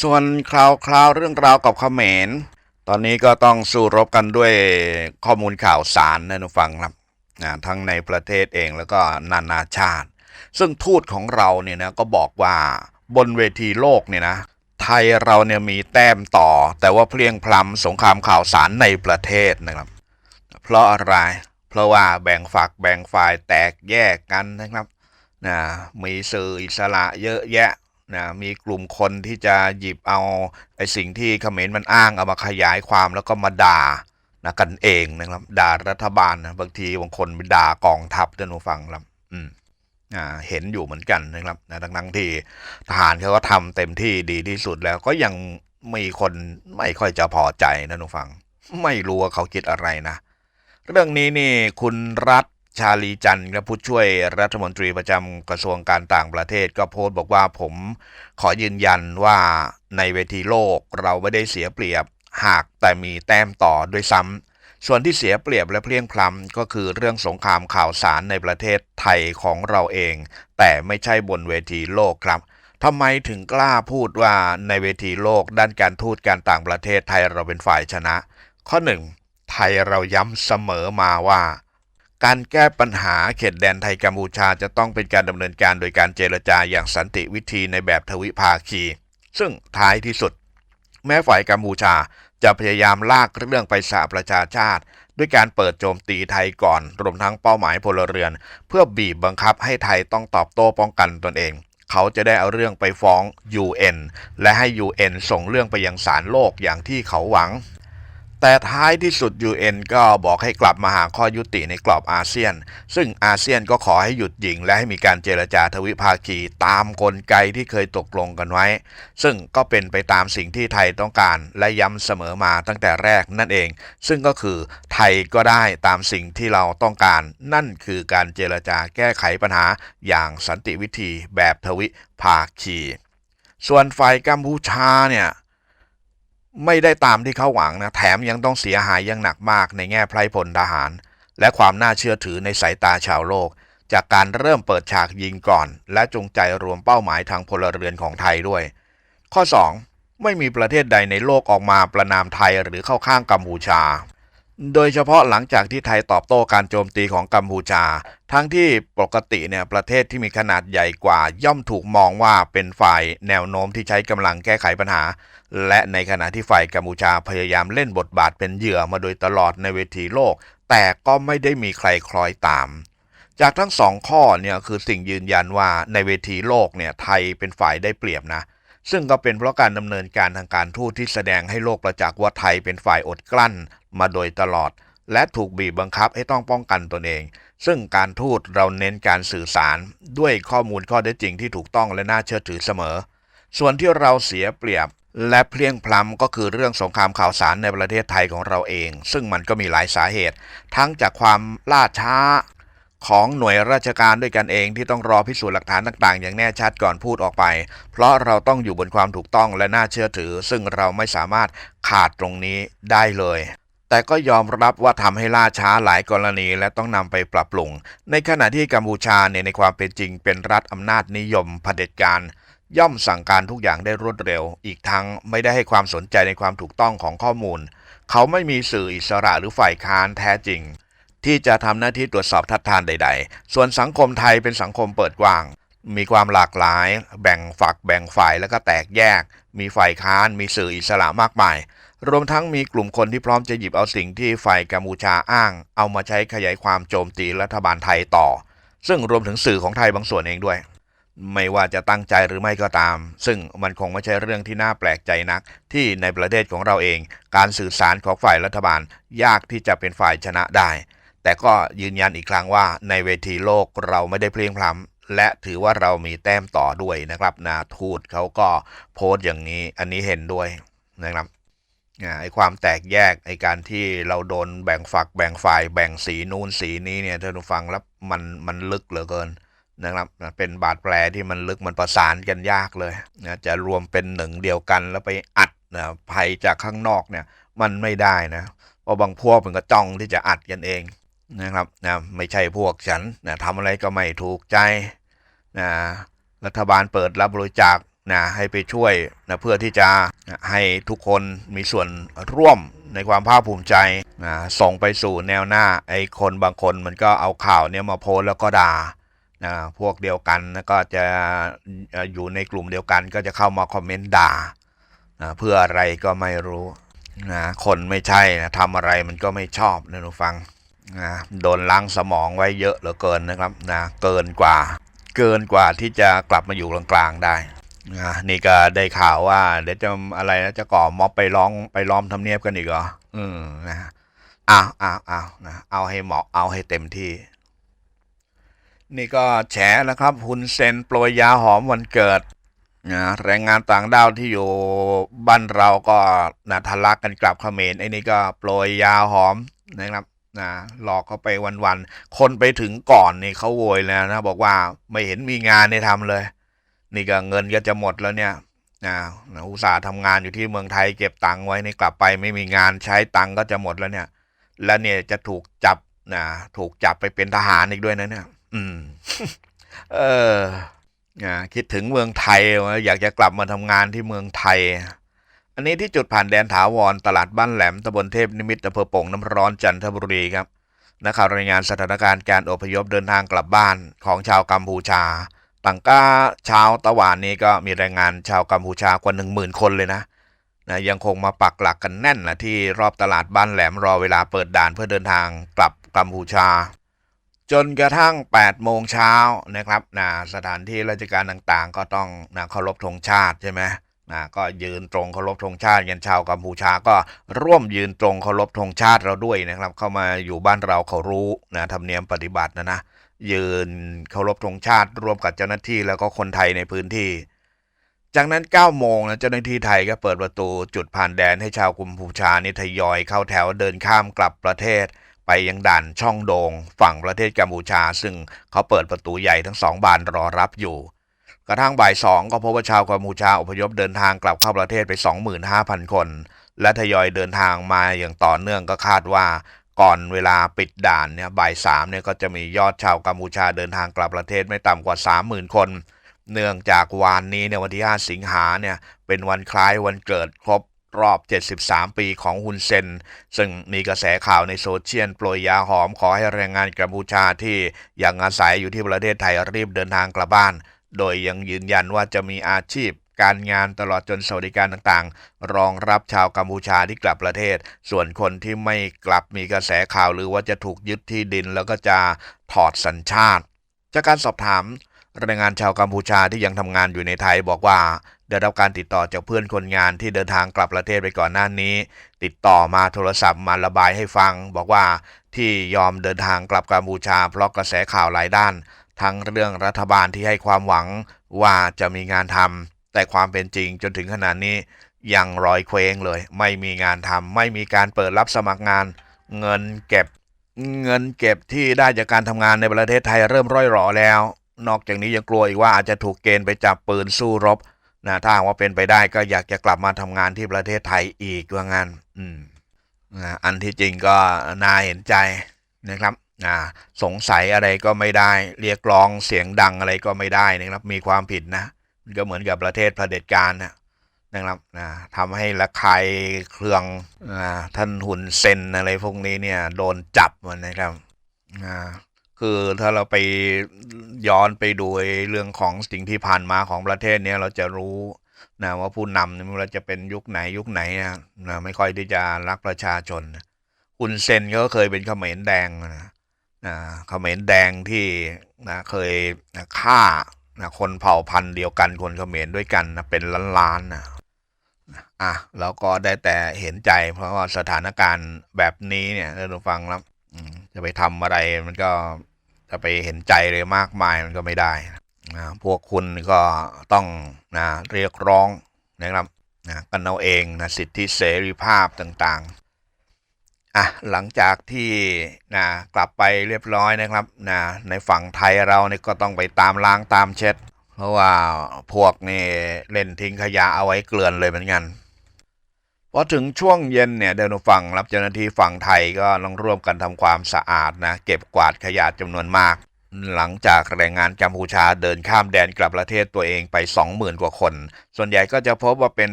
ส่วนคราวคราวเรื่องราวกับเขมร ตอนนี้ก็ต้องสู้รบกันด้วยข้อมูลข่าวสารนะทุกฟังครับนะทั้งในประเทศเองแล้วก็นานาชาติ ซึ่งทูตของเราเนี่ยนะก็บอกว่าบนเวทีโลกเนี่ยนะไทยเราเนี่ยมีแต้มต่อ แต่ว่าเพลียงพล้ำสงครามข่าวสารในประเทศนะครับ เพราะอะไร เพราะว่าแบ่งฝักแบ่งฝ่ายแตกแยกกันนะครับนะมีสื่ออิสระเยอะแยะ นะมีกลุ่มคนที่จะหยิบเอาไอ้สิ่งที่เขมรมันอ้างเอามาขยายความแล้วก็มาด่านะกันเองนะครับด่ารัฐบาลนะบางทีบางคนไปด่ากองทัพท่านผู้ฟังครับอืมอ่าเห็นอยู่เหมือนกันนะครับนะทั้งๆที่ทหารเขาก็ทำเต็มที่ดีที่สุดแล้วก็ยังมีคนไม่ค่อยจะพอใจนะท่านผู้ฟัง ไม่รู้ว่าเขาคิดอะไรนะ เรื่องนี้นี่คุณรัฐ ชาลีจันทร์ผู้ช่วยรัฐมนตรีประจำกระทรวงการต่างประเทศก็โพสต์บอกว่าผมขอยืนยันว่าในเวทีโลกเราไม่ได้เสียเปรียบหากแต่มีแต้มต่อด้วยซ้ำส่วนที่เสียเปรียบและเพลียงพล้ำก็คือเรื่องสงครามข่าวสารในประเทศไทยของเราเอง แต่ไม่ใช่บนเวทีโลกครับทำไมถึงกล้าพูดว่าในเวทีโลกด้านการทูตการต่างประเทศไทยเราเป็นฝ่ายชนะ ข้อหนึ่งไทยเราย้ำเสมอมาว่า การแก้ปัญหาเขตแดนไทยกัมพูชาจะต้องเป็นการดำเนินการโดยการเจรจาอย่างสันติวิธีในแบบทวิภาคี ซึ่งท้ายที่สุด แม้ฝ่ายกัมพูชาจะพยายามลากเรื่องไปสหประชาชาติ ด้วยการเปิดโจมตีไทยก่อนรวมทั้งเป้าหมายพลเรือน เพื่อบีบบังคับให้ไทยต้องตอบโต้ป้องกันตนเอง เขาจะได้เอาเรื่องไปฟ้อง UN และให้ UN ส่งเรื่องไปยังศาลโลกอย่างที่เขาหวัง แต่ท้ายที่สุด UN ก็บอกให้กลับมาหาข้อยุติในกรอบอาเซียน ซึ่งอาเซียนก็ขอให้หยุดยิง และให้มีการเจรจาทวิภาคีตามกลไกที่เคยตกลงกันไว้ ซึ่งก็เป็นไปตามสิ่งที่ไทยต้องการและย้ำเสมอมาตั้งแต่แรกนั่นเอง ซึ่งก็คือไทยก็ได้ตามสิ่งที่เราต้องการ นั่นคือการเจรจาแก้ไขปัญหาอย่างสันติวิธีแบบทวิภาคี ส่วนฝ่ายกัมพูชาเนี่ย ไม่ได้ตามที่เขาหวังนะแถมยังต้องเสียหายยังหนักมากในแง่ไพรพลทหาร และความน่าเชื่อถือในสายตาชาวโลก จากการเริ่มเปิดฉากยิงก่อน และจงใจรวมเป้าหมายทางพลเรือนของไทยด้วย ข้อ 2. ไม่มีประเทศใดในโลกออกมาประนามไทยหรือเข้าข้างกัมพูชา โดยเฉพาะหลังจากที่ไทยตอบโต้การโจมตีของกัมพูชา ทั้งที่ปกติเนี่ยประเทศที่มีขนาดใหญ่กว่า ย่อมถูกมองว่าเป็นฝ่ายแนวโน้มที่ใช้กำลังแก้ไขปัญหา และในขณะที่ฝ่ายกัมพูชาพยายามเล่นบทบาทเป็นเหยื่อมาโดยตลอดในเวทีโลก แต่ก็ไม่ได้มีใครคล้อยตาม จากทั้งสองข้อเนี่ยคือสิ่งยืนยันว่าในเวทีโลกเนี่ยไทยเป็นฝ่ายได้เปรียบนะ ซึ่งก็เป็นเพราะการดำเนินการทางการทูตที่แสดงให้โลกประจักษ์ว่าไทยเป็นฝ่ายอดกลั้นมาโดยตลอด และถูกบีบบังคับให้ต้องป้องกันตนเอง ซึ่งการทูตเราเน้นการสื่อสาร ด้วยข้อมูลข้อเท็จจริงที่ถูกต้องและน่าเชื่อถือเสมอ ส่วนที่เราเสียเปรียบและเพลียงพล้ำก็คือเรื่องสงครามข่าวสารในประเทศไทยของเราเอง ซึ่งมันก็มีหลายสาเหตุ ทั้งจากความล่าช้า ของหน่วยราชการด้วยกันเองที่ต้องรอพิสูจน์หลักฐานต่างๆ อย่างแน่ชัดก่อนพูดออกไป เพราะเราต้องอยู่บนความถูกต้องและน่าเชื่อถือ ซึ่งเราไม่สามารถขาดตรงนี้ได้เลย แต่ก็ยอมรับว่าทำให้ล่าช้าหลายกรณีและต้องนำไปปรับปรุง ในขณะที่กัมพูชาเนี่ยในความเป็นจริงเป็นรัฐอำนาจนิยมเผด็จการย่อมสั่งการทุกอย่างได้รวดเร็ว อีกทั้งไม่ได้ให้ความสนใจในความถูกต้องของข้อมูล เขาไม่มีสื่ออิสระหรือฝ่ายค้านแท้จริง ที่จะทำหน้าที่ตรวจสอบทัดทานใด ๆ ส่วนสังคมไทยเป็นสังคมเปิดกว้าง มีความหลากหลาย แบ่งฝักแบ่งฝ่ายแล้วก็แตกแยก มีฝ่ายค้าน มีสื่ออิสระมากมาย รวมทั้งมีกลุ่มคนที่พร้อมจะหยิบเอาสิ่งที่ฝ่ายกัมพูชาอ้าง เอามาใช้ขยายความโจมตีรัฐบาลไทยต่อ ซึ่งรวมถึงสื่อของไทยบางส่วนเองด้วยไม่ว่าจะตั้งใจหรือไม่ก็ตาม ซึ่งมันคงไม่ใช่เรื่องที่น่าแปลกใจนัก ที่ในประเทศของเราเอง การสื่อสารของฝ่ายรัฐบาลยากที่จะเป็นฝ่ายชนะได้ แต่ก็ยืนยันอีกครั้งว่าในเวทีโลกเราไม่ได้เพลียงพล้ำและถือว่าเรามีแต้มต่อด้วยนะครับ นาทูตเขาก็โพสต์อย่างนี้อันนี้เห็นด้วยนะครับไอ้ความแตกแยกไอ้การที่เราโดนแบ่งฝักแบ่งฝ่ายแบ่งสีนู่นสีนี้เนี่ยท่านผู้ฟังแล้วมันมันลึกเหลือเกินนะครับเป็นบาดแผลที่มันลึกมันประสานกันยากเลยนะจะรวมเป็นหนึ่งเดียวกันแล้วไปอัดนะภัยจากข้างนอกเนี่ยมันไม่ได้นะเพราะบางพวกมันก็จ้องที่จะอัดกันเอง นะครับนะไม่ใช่พวกฉันนะทำอะไรก็ไม่ถูกใจนะรัฐบาลเปิดรับบริจาคนะให้ไปช่วยนะเพื่อที่จะให้ทุกคนมีส่วนร่วมในความภาคภูมิใจนะส่งไปสู่แนวหน้าไอ้คนบางคนมันก็เอาข่าวเนี้ยมาโพสแล้วก็ด่านะพวกเดียวกันนะก็จะอยู่ในกลุ่มเดียวกัน ก็จะเข้ามาคอมเมนต์ด่านะเพื่ออะไรก็ไม่รู้นะคนไม่ใช่นะทำอะไรมันก็ไม่ชอบนะทุกฟัง นะโดนล้างสมองไว้เยอะเหลือเกินนะครับนะเกินกว่า เกินกว่าที่จะกลับมาอยู่กลางๆได้นะนี่ก็ได้ข่าวว่า เดี๋ยวจะอะไรนะจะก่อม็อบไปร้องไปล้อมทำเนียบกันอีกเหรออืมนะอ้าวอ้าวอ้าวนะเอาให้เหมาะเอาให้เต็มที่ นี่ก็แฉแล้วครับฮุนเซนโปรยยาหอมวันเกิดนะแรงงานต่างด้าวที่อยู่บ้านเราก็นะทะลักกันกลับเขมรไอ้นี่ก็โปรยยาหอมนะครับ นะหลอกเขาไปวันๆ คนไปถึงก่อนนี่เขาโวยแล้วนะ บอกว่าไม่เห็นมีงานให้ทำเลย นี่ก็เงินก็จะหมดแล้วเนี่ยนะอุตส่าห์ทำงานอยู่ที่เมืองไทยเก็บตังค์ไว้นี่กลับไปไม่มีงานใช้ตังค์ก็จะหมดแล้วเนี่ย แล้วเนี่ยจะถูกจับนะถูกจับไปเป็นทหารอีกด้วยนะเนี่ยอืม เออนะคิดถึงเมืองไทยว่าอยากจะกลับมาทำงานที่เมืองไทย อันนี้ที่จุดผ่านแดนถาวรตลาดบ้านแหลมตำบลเทพนิมิตอำเภอโป่งน้ำร้อนจันทบุรีครับนักข่าวรายงานสถานการณ์การอพยพเดินทางกลับบ้านของชาวกัมพูชาต่างก้าเช้าตะวันนี้ก็มีแรงงานชาวกัมพูชากว่าหนึ่งหมื่นคนเลยนะนะยังคงมาปักหลักกันแน่นนะที่รอบตลาดบ้านแหลมรอเวลาเปิดด่านเพื่อเดินทางกลับกัมพูชา จนกระทั่ง 8 โมงเช้านะครับนะสถานที่ราชการต่างๆ ก็ต้องนะเคารพธงชาติใช่ไหม นะก็ยืนตรงเคารพธงชาติกันชาวกัมพูชาก็ร่วมยืนตรงเคารพธงชาติเราด้วยนะครับ เข้ามาอยู่บ้านเราเขารู้นะธรรมเนียมปฏิบัตินะนะยืนเคารพธงชาติร่วมกับเจ้าหน้าที่แล้วก็คนไทยในพื้นที่ จากนั้น9โมงนะเจ้าหน้าที่ไทยก็เปิดประตูจุดผ่านแดนให้ชาวกัมพูชานี่ทยอยเข้าแถวเดินข้ามกลับประเทศ ไปยังด่านช่องโดง ฝั่งประเทศกัมพูชา ซึ่งเขาเปิดประตูใหญ่ทั้งสองบานรอรับอยู่ กระทั่งบ่ายสองก็พบว่าชาวกัมพูชาอพยพเดินทางกลับเข้าประเทศไป 25,000 คน และทยอยเดินทางมาอย่างต่อเนื่องก็คาดว่าก่อนเวลาปิดด่านเนี่ยบ่ายสามเนี่ยก็จะมียอดชาวกัมพูชาเดินทางกลับประเทศไม่ต่ำกว่า 30,000 คน เนื่องจากวานนี้เนี่ยวันที่ 5 สิงหาเนี่ยเป็นวันคล้ายวันเกิดครบรอบ 73 ปีของฮุนเซน ซึ่งมีกระแสข่าวในโซเชียลโปรยยาหอมขอให้แรงงานกัมพูชาที่ยังอาศัยอยู่ที่ประเทศไทยรีบเดินทางกลับบ้าน โดยยังยืนยันว่าจะมีอาชีพการงานตลอดจนสวัสดิการต่างๆ รองรับชาวกัมพูชาที่กลับประเทศ ส่วนคนที่ไม่กลับมีกระแสข่าวหรือว่าจะถูกยึดที่ดินแล้วก็จะถอดสัญชาติ จากการสอบถามแรงงานชาวกัมพูชาที่ยังทำงานอยู่ในไทยบอกว่า ได้รับการติดต่อจากเพื่อนคนงานที่เดินทางกลับประเทศไปก่อนหน้านี้ ติดต่อมาโทรศัพท์มาระบายให้ฟัง บอกว่าที่ยอมเดินทางกลับกัมพูชาเพราะกระแสข่าวหลายด้าน ทั้งเรื่องรัฐบาลที่ให้ความหวังว่าจะมีงานทำแต่ความเป็นจริงจนถึงขนาดนี้ยังรอยเคว้งเลย ไม่มีงานทำไม่มีการเปิดรับสมัครงาน เงินเก็บ เงินเก็บที่ได้จากการทำงานในประเทศไทยเริ่มร่อยหรอแล้ว นอกจากนี้ยังกลัวอีกว่าอาจจะถูกเกณฑ์ไปจับปืนสู้รบนะถ้าว่าเป็นไปได้ก็อยากจะกลับมาทำงานที่ประเทศไทยอีกว่างั้นอืมอันที่จริงก็น่าเห็นใจนะครับ นะสงสัยอะไรก็ไม่ได้ เรียกร้องเสียงดังอะไรก็ไม่ได้นะครับมีความผิดนะมันก็เหมือนกับประเทศเผด็จการนะนะครับนะทำให้ระคายเครื่องอ่าท่านหุ่นเซนอะไรพวกนี้เนี่ยโดนจับมันนะครับอ่าคือถ้าเราไปย้อนไปดูเรื่องของสิ่งที่ผ่านมาของประเทศเนี้ยเราจะรู้นะว่าผู้นำเนี่ยไม่ว่าจะเป็นยุคไหนยุคไหนนะนะไม่ค่อยที่จะรักประชาชนคุณเซนก็เคยเป็นเขมรแดงนะ นะเขมรแดงที่นะเคยนะฆ่านะคนเผ่าพันธุ์เดียวกันคนเขมรด้วยกันนะเป็นล้านๆนะอะแล้วก็ได้แต่เห็นใจ เพราะว่าสถานการณ์แบบนี้เนี่ยเราฟังแล้วจะไปทำอะไรมันก็จะไปเห็นใจเลยมากมายมันก็ไม่ได้นะพวกคุณก็ต้องนะเรียกร้องนะครับนะกันเอาเองนะสิทธิเสรีภาพต่างๆ อะหลังจากที่นะกลับไปเรียบร้อยนะครับนะในฝั่งไทยเราเนี่ยก็ต้องไปตามล้างตามเช็ด เพราะว่าพวกนี่เล่นทิ้งขยะเอาไว้เกลื่อนเลยเหมือนกันพอถึงช่วงเย็นเนี่ยเดินฝั่งรับเจ้าหน้าที่ฝั่งไทยก็ต้องร่วมกันทำความสะอาดนะเก็บกวาดขยะจำนวนมาก หลังจากแรงงานกัมพูชาเดินข้ามแดนกลับประเทศตัวเองไป 20,000 กว่าคน ส่วนใหญ่ก็จะพบว่าเป็น